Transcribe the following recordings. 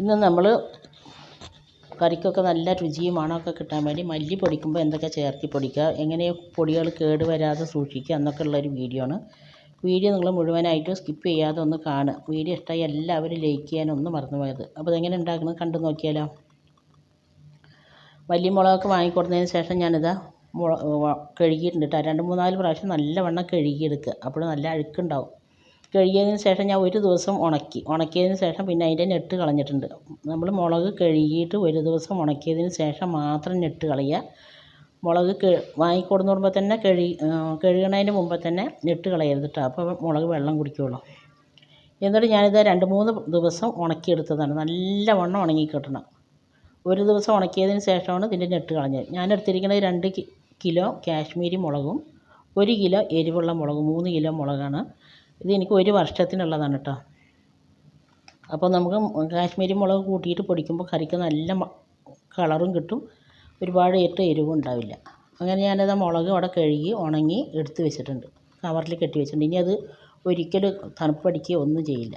ഇന്ന് നമ്മൾ കറിക്കൊക്കെ നല്ല രുചിയും മണമൊക്കെ കിട്ടാൻ വേണ്ടി മല്ലി പൊടിക്കുമ്പോൾ എന്തൊക്കെ ചേർത്ത് പൊടിക്കുക എങ്ങനെ പൊടികൾ കേട് വരാതെ സൂക്ഷിക്കുക എന്നൊക്കെ ഉള്ളൊരു വീഡിയോ ആണ്. വീഡിയോ നിങ്ങൾ മുഴുവനായിട്ട് സ്കിപ്പ് ചെയ്യാതെ ഒന്ന് കാണുക. വീഡിയോ ഇഷ്ടമായി എല്ലാവരും ലൈക്ക് ചെയ്യാനൊന്നും മറന്നു പോയത് അപ്പോൾ ഇതെങ്ങനെ ഉണ്ടാക്കുന്നത് കണ്ടു നോക്കിയാലോ? മല്ലി മുളകൊക്കെ വാങ്ങിക്കൊടുത്തതിന് ശേഷം ഞാനിതാ മുള കഴുകിയിട്ടുണ്ട് കേട്ടോ. രണ്ട് മൂന്നാൽ പ്രാവശ്യം നല്ലവണ്ണം കഴുകിയെടുക്കുക. അപ്പോൾ നല്ല അഴുക്കുണ്ടാവും. കഴുകിയതിന് ശേഷം ഞാൻ ഒരു ദിവസം ഉണക്കി. ഉണക്കിയതിന് ശേഷം പിന്നെ അതിന്റെ നെട്ട് കളഞ്ഞിട്ടുണ്ട്. നമ്മൾ മുളക് കഴുകിയിട്ട് ഒരു ദിവസം ഉണക്കിയതിന് ശേഷം മാത്രം നെട്ട് കളയുക. മുളക് കെ വാങ്ങിക്കൊടുന്ന് തന്നെ കഴുകി കഴുകണതിന് മുമ്പേ തന്നെ നെട്ട് കളയരുത് കേട്ടോ അപ്പോൾ മുളക് വെള്ളം കുടിക്കുകയുള്ളൂ എന്നിട്ട് ഞാനിത് രണ്ട് മൂന്ന് ദിവസം ഉണക്കിയെടുത്തതാണ്. നല്ലവണ്ണം ഉണങ്ങി കിട്ടണം ഒരു ദിവസം ഉണക്കിയതിന് ശേഷമാണ് ഇതിന്റെ നെട്ട് കളഞ്ഞത്. ഞാൻ എടുത്തിരിക്കുന്നത് രണ്ട് കിലോ കാശ്മീരി മുളകും ഒരു കിലോ എരിവുള്ള മുളകും മൂന്ന് കിലോ മുളകാണ്. ഇത് എനിക്ക് ഒരു വർഷത്തിനുള്ളതാണ് കേട്ടോ അപ്പോൾ നമുക്ക് കാശ്മീരി മുളക് കൂട്ടിയിട്ട് പൊടിക്കുമ്പോൾ കറിക്ക് നല്ല കളറും കിട്ടും. ഒരുപാട് ഏറ്റ എരിവും ഉണ്ടാവില്ല. അങ്ങനെ ഞാനത് മുളക് അവിടെ കഴുകി ഉണങ്ങി എടുത്ത് വെച്ചിട്ടുണ്ട്. കവറിൽ കെട്ടി വെച്ചിട്ടുണ്ട്. ഇനി അത് ഒരിക്കലും തണുപ്പടിക്കുകയോ ഒന്നും ചെയ്യില്ല.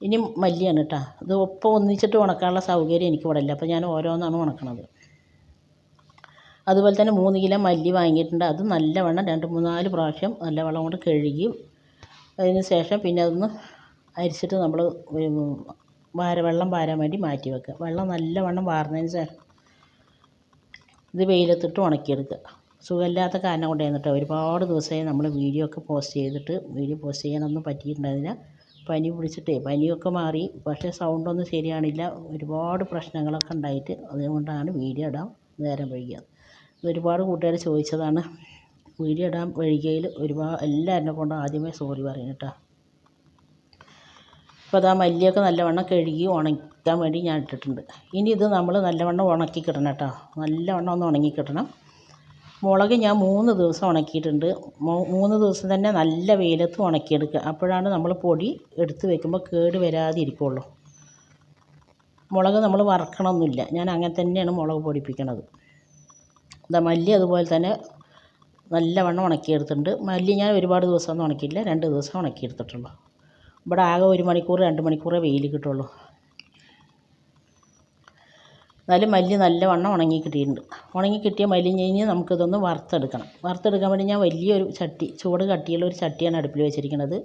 ഇനി മല്ലിയാണ് കേട്ടോ ഇത് ഒപ്പം ഒന്നിച്ചിട്ട് ഉണക്കാനുള്ള സൗകര്യം എനിക്ക് ഇവിടെ ഇല്ല. അപ്പോൾ ഞാൻ ഓരോന്നാണ് ഉണക്കണത്. അതുപോലെ തന്നെ മൂന്ന് കിലോ മല്ലി വാങ്ങിയിട്ടുണ്ട്. അത് നല്ലവണ്ണം രണ്ട് മൂന്നാൽ പ്രാവശ്യം നല്ലവണ്ണം കൊണ്ട് കഴുകി അതിന് ശേഷം പിന്നെ അതൊന്ന് അരിച്ചിട്ട് നമ്മൾ വാര വെള്ളം വാരാൻ വേണ്ടി മാറ്റി വെക്കുക. വെള്ളം നല്ലവണ്ണം വാർന്നതിന് ശേഷം ഇത് വെയിലത്തിട്ട് ഉണക്കിയെടുക്കുക. സുഖമില്ലാത്ത കാരണം കൊണ്ടായിരുന്നു കേട്ടോ. ഒരുപാട് ദിവസമായി നമ്മൾ വീഡിയോ ഒക്കെ പോസ്റ്റ് ചെയ്തിട്ട് വീഡിയോ പോസ്റ്റ് ചെയ്യാനൊന്നും പറ്റിയിട്ടുണ്ടായിരുന്നില്ല. പനി പിടിച്ചിട്ടേ പനിയൊക്കെ മാറി. പക്ഷേ സൗണ്ടൊന്നും ശരിയാണില്ല. ഒരുപാട് പ്രശ്നങ്ങളൊക്കെ ഉണ്ടായിട്ട് അതുകൊണ്ടാണ് വീഡിയോ ഇടാൻ നേരം വൈകിയത്. ഒരുപാട് കൂട്ടുകാർ ചോദിച്ചതാണ്. വീഡിയോ ഇടാൻ വൈകിയതിൽ ഒരുപാട് എല്ലാവരിനെ കൊണ്ടും ആദ്യമേ സോറി പറയുന്നു കേട്ടോ. അപ്പോൾ അതാ മല്ലിയൊക്കെ നല്ലവണ്ണം കഴുകി ഉണക്കാൻ വേണ്ടി ഞാൻ ഇട്ടിട്ടുണ്ട്. ഇനി ഇത് നമ്മൾ നല്ലവണ്ണം ഉണക്കി കിട്ടണം കേട്ടോ. നല്ലവണ്ണം ഒന്ന് ഉണങ്ങി കിട്ടണം. മുളക് ഞാൻ മൂന്ന് ദിവസം ഉണക്കിയിട്ടുണ്ട്. മൂന്ന് ദിവസം തന്നെ നല്ല വെയിലത്ത് ഉണക്കിയെടുക്കുക. അപ്പോഴാണ് നമ്മൾ പൊടി എടുത്ത് വെക്കുമ്പോൾ കേട് വരാതിരിക്കുള്ളൂ. മുളക് നമ്മൾ വറക്കണമൊന്നുമില്ല. ഞാൻ അങ്ങനെ തന്നെയാണ് മുളക് പൊടിപ്പിക്കണത്. മല്ലി അതുപോലെ തന്നെ നല്ലവണ്ണം ഉണക്കിയെടുത്തിട്ടുണ്ട്. മല്ലി ഞാൻ ഒരുപാട് ദിവസമൊന്നും ഉണക്കിയില്ല രണ്ട് ദിവസം ഉണക്കിയെടുത്തിട്ടുള്ളൂ. ഇവിടെ ആകെ ഒരു മണിക്കൂർ രണ്ട് മണിക്കൂറേ വെയിൽ കിട്ടുള്ളൂ. എന്നാലും മല്ലി നല്ലവണ്ണം ഉണങ്ങി കിട്ടിയിട്ടുണ്ട്. ഉണങ്ങി കിട്ടിയ മല്ലി കഴിഞ്ഞ് നമുക്കിതൊന്ന് വറുത്തെടുക്കണം. വറുത്തെടുക്കാൻ വേണ്ടി ഞാൻ വലിയൊരു ചട്ടി ചൂട് കട്ടിയുള്ള ഒരു ചട്ടിയാണ് അടുപ്പിൽ വെച്ചിരിക്കുന്നത്.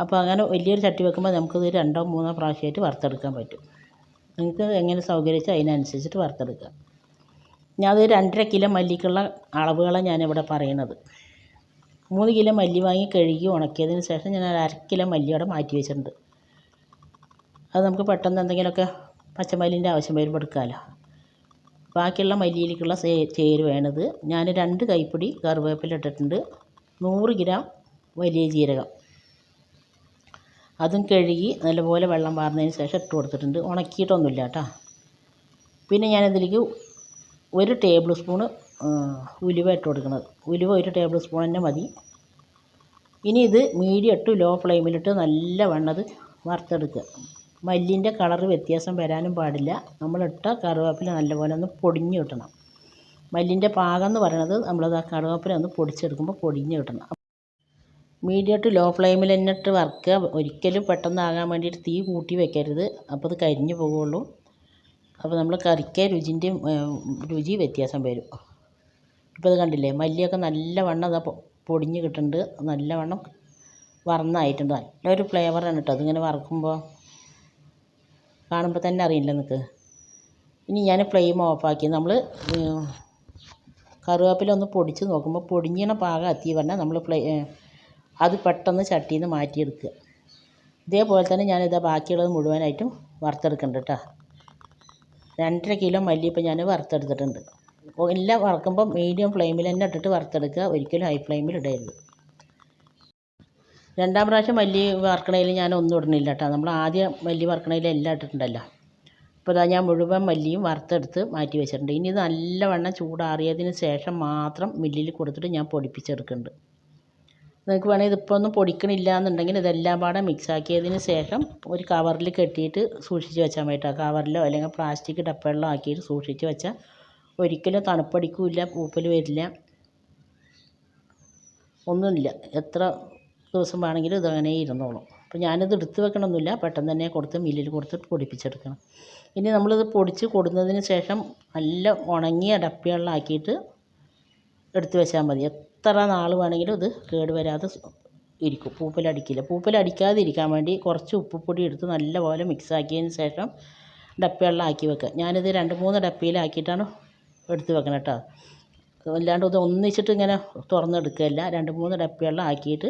അപ്പോൾ അങ്ങനെ വലിയൊരു ചട്ടി വെക്കുമ്പോൾ നമുക്കിത് രണ്ടോ മൂന്നോ പ്രാവശ്യമായിട്ട് വറുത്തെടുക്കാൻ പറ്റും. നിങ്ങൾക്ക് എങ്ങനെ സൗകര്യം വെച്ചാൽ അതിനനുസരിച്ചിട്ട് വറുത്തെടുക്കുക ഞാനത് രണ്ടര കിലോ മല്ലിക്കുള്ള അളവുകളാണ് ഞാനിവിടെ പറയുന്നത്. മൂന്ന് കിലോ മല്ലി വാങ്ങി കഴുകി ഉണക്കിയതിന് ശേഷം ഞാൻ അര കിലോ മല്ലി അവിടെ മാറ്റി വെച്ചിട്ടുണ്ട്. അത് നമുക്ക് പെട്ടെന്ന് എന്തെങ്കിലുമൊക്കെ പച്ചമല്ലിന്റെ ആവശ്യം വരുമ്പോൾ എടുക്കാമല്ലോ ബാക്കിയുള്ള മല്ലിയിലേക്കുള്ള ചേരുവയാണിത് ഞാൻ രണ്ട് കൈപ്പിടി കറിവേപ്പില ഇട്ടിട്ടുണ്ട്. നൂറ് ഗ്രാം വലിയ ജീരകം. അതും കഴുകി നല്ലപോലെ വെള്ളം വാർന്നതിന് ശേഷം ഇട്ട് കൊടുത്തിട്ടുണ്ട്. ഉണക്കിയിട്ടൊന്നുമില്ല കേട്ടോ. പിന്നെ ഞാനതിലേക്ക് ഒരു ടേബിൾ സ്പൂണ് ഉലുവ ഇട്ട് കൊടുക്കുന്നത്. ഉലുവ ഒരു ടേബിൾ സ്പൂൺ തന്നെ മതി. ഇനി ഇത് മീഡിയം ഇട്ട് ലോ ഫ്ലെയിമിലിട്ട് നല്ലവണ്ണം അത് വറുത്തെടുക്കുക. മല്ലിന്റെ കളർ വ്യത്യാസം വരാനും പാടില്ല. നമ്മളിട്ട കറിവേപ്പില നല്ലപോലെ ഒന്ന് പൊടിഞ്ഞ് കിട്ടണം. മല്ലിന്റെ പാകം എന്ന് പറയുന്നത് നമ്മളത് ആ കറിവേപ്പില ഒന്ന് പൊടിച്ചെടുക്കുമ്പോൾ പൊടിഞ്ഞ് കിട്ടണം. മീഡിയം ടു ലോ ഫ്ലെയിമിൽ തന്നെ ഇട്ട് വറുക്കുക. ഒരിക്കലും പെട്ടെന്നാകാൻ വേണ്ടിയിട്ട് തീ കൂട്ടി വെക്കരുത്. അപ്പോൾ അത് കരിഞ്ഞു പോകുള്ളൂ അപ്പോൾ നമ്മൾ കറിക്ക് രുചിന്റെ രുചി വ്യത്യാസം വരും. ഇപ്പോൾ ഇത് കണ്ടില്ലേ മല്ലിയൊക്കെ നല്ലവണ്ണം ഇതാ പൊടിഞ്ഞ് കിട്ടുന്നുണ്ട് നല്ലവണ്ണം വറന്നായിട്ടുണ്ട്. നല്ലൊരു ഫ്ലേവറാണ് കേട്ടോ. അതിങ്ങനെ വറക്കുമ്പോൾ കാണുമ്പോൾ തന്നെ അറിയില്ല നിങ്ങൾക്ക് ഇനി ഞാൻ ഫ്ലെയിം ഓഫാക്കി നമ്മൾ കറിവേപ്പില ഒന്ന് പൊടിച്ച് നോക്കുമ്പോൾ പൊടിഞ്ഞണ പാകം എത്തി പറഞ്ഞാൽ നമ്മൾ ഫ്ലേ അത് പെട്ടെന്ന് ചട്ടിയിൽ നിന്ന് മാറ്റിയെടുക്കുക. ഇതേപോലെ തന്നെ ഞാനിതാ ബാക്കിയുള്ളത് മുഴുവനായിട്ടും വറുത്തെടുക്കുന്നുണ്ട് കേട്ടോ. രണ്ടര കിലോ മല്ലി ഇപ്പോൾ ഞാൻ വറുത്തെടുത്തിട്ടുണ്ട്. എല്ലാം വറക്കുമ്പോൾ മീഡിയം ഫ്ലെയിമിൽ തന്നെ ഇട്ടിട്ട് വറുത്തെടുക്കുക. ഒരിക്കലും ഹൈ ഫ്ലെയിമിൽ ഇടരുത്. രണ്ടാം പ്രാവശ്യം മല്ലി വറക്കണതിൽ ഞാൻ ഒന്നും ഇടുന്നില്ല കേട്ടോ. നമ്മൾ ആദ്യം മല്ലി വറക്കണതിൽ എല്ലാം ഇട്ടിട്ടുണ്ടല്ലോ. അപ്പോൾ ഇതാ ഞാൻ മുഴുവൻ മല്ലിയും വറുത്തെടുത്ത് മാറ്റി വെച്ചിട്ടുണ്ട്. ഇനി ഇത് നല്ലവണ്ണം ചൂടാറിയതിന് ശേഷം മാത്രം മില്ലിൽ കൊടുത്തിട്ട് ഞാൻ പൊടിപ്പിച്ചെടുക്കുന്നുണ്ട്. നിങ്ങൾക്ക് വേണമെങ്കിൽ ഇതിപ്പോൾ ഒന്നും പൊടിക്കണില്ല എന്നുണ്ടെങ്കിൽ ഇതെല്ലാം പാടെ മിക്സ് ആക്കിയതിന് ശേഷം ഒരു കവറിൽ കെട്ടിയിട്ട് സൂക്ഷിച്ച് വെച്ചാൽ മതി കേട്ടോ. കവറിലോ അല്ലെങ്കിൽ പ്ലാസ്റ്റിക് ഡപ്പകളിലോ ആക്കിയിട്ട് സൂക്ഷിച്ച് വെച്ചാൽ ഒരിക്കലും തണുപ്പടിക്കില്ല പൂപ്പൽ വരില്ല. ഒന്നുമില്ല. എത്ര ദിവസം വേണമെങ്കിലും ഇതങ്ങനെ ഇരുന്നോളും. അപ്പോൾ ഞാനിത് എടുത്ത് വെക്കണമൊന്നുമില്ല. പെട്ടെന്ന് തന്നെ കൊടുത്ത് മില്ലിൽ കൊടുത്ത് പൊടിപ്പിച്ചെടുക്കണം. ഇനി നമ്മളിത് പൊടിച്ച് കൊടുന്നതിന് ശേഷം നല്ല ഉണങ്ങിയ ഡപ്പകളിലാക്കിയിട്ട് എടുത്ത് വെച്ചാൽ മതി. എത്ര നാൾ വേണമെങ്കിലും ഇത് കേട് വരാതെ ഇരിക്കും. പൂപ്പലടിക്കില്ല പൂപ്പലടിക്കാതിരിക്കാൻ വേണ്ടി കുറച്ച് ഉപ്പുപൊടി എടുത്ത് നല്ലപോലെ മിക്സ് ആക്കിയതിന് ശേഷം ഡപ്പകളിലാക്കി വെക്കുക. ഞാനിത് രണ്ട് മൂന്ന് ഡപ്പയിലാക്കിയിട്ടാണ് എടുത്ത് വെക്കണം കേട്ടോ അല്ലാണ്ട് ഇത് ഒന്നിച്ചിട്ട് ഇങ്ങനെ തുറന്നെടുക്കുകയല്ല. രണ്ട് മൂന്ന് ഡപ്പകളിലാക്കിയിട്ട്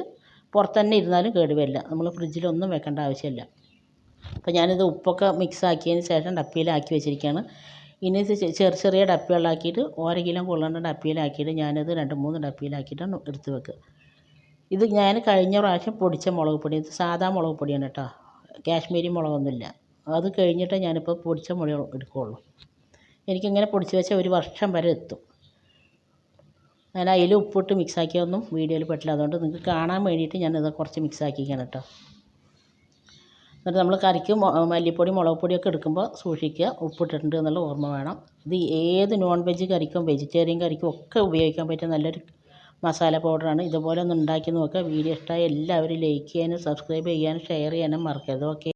പുറത്ത് തന്നെ ഇരുന്നാലും കേട് വരില്ല നമ്മൾ ഫ്രിഡ്ജിലൊന്നും വെക്കേണ്ട ആവശ്യമില്ല. അപ്പോൾ ഞാനിത് ഉപ്പൊക്കെ മിക്സ് ആക്കിയതിന് ശേഷം ഡപ്പയിലാക്കി വെച്ചിരിക്കുകയാണ്. ഇത് ചെറിയ ചെറിയ ഡപ്പകളിലാക്കിയിട്ട് കിലോ കൊള്ളേണ്ട ഡപ്പയിലാക്കിയിട്ട് ഞാനത് രണ്ട് മൂന്ന് ഡപ്പയിലാക്കിയിട്ടാണ് എടുത്ത് വെക്കുക ഇത് ഞാൻ കഴിഞ്ഞ പ്രാവശ്യം പൊടിച്ച മുളക് പൊടി ഇത് സാധാ മുളക് പൊടിയാണ് കേട്ടോ. കാശ്മീരി മുളകൊന്നുമില്ല. അത് കഴിഞ്ഞിട്ടേ ഞാനിപ്പോൾ പൊടിച്ച മുളക് എടുക്കുകയുള്ളൂ എനിക്കിങ്ങനെ പൊടിച്ച് വെച്ചാൽ ഒരു വർഷം വരെ എത്തും. ഞാൻ അതിൽ ഉപ്പിട്ട് മിക്സ് ആക്കിയൊന്നും വീഡിയോയിൽ പറ്റില്ല അതുകൊണ്ട് നിങ്ങൾക്ക് കാണാൻ വേണ്ടിയിട്ട് ഞാനിത് കുറച്ച് മിക്സ് ആക്കിയിരിക്കുകയാണ് കേട്ടോ. എന്നിട്ട് നമ്മൾ കറിക്ക് മല്ലിപ്പൊടി മുളക് പൊടിയൊക്കെ എടുക്കുമ്പോൾ സൂക്ഷിക്കുക. ഉപ്പിട്ടിട്ടുണ്ട് എന്നുള്ള ഓർമ്മ വേണം. ഇത് ഏത് നോൺ വെജ് കറിക്കും വെജിറ്റേറിയൻ കറിക്കും ഒക്കെ ഉപയോഗിക്കാൻ പറ്റിയ നല്ലൊരു മസാല പൗഡറാണ് ഇതുപോലെ ഒന്ന് ഉണ്ടാക്കി നോക്കുക. വീഡിയോ ഇഷ്ടമായ എല്ലാവരും ലൈക്ക് ചെയ്യാനും സബ്സ്ക്രൈബ് ചെയ്യാനും ഷെയർ ചെയ്യാനും മറക്കരുത്. ഓക്കെ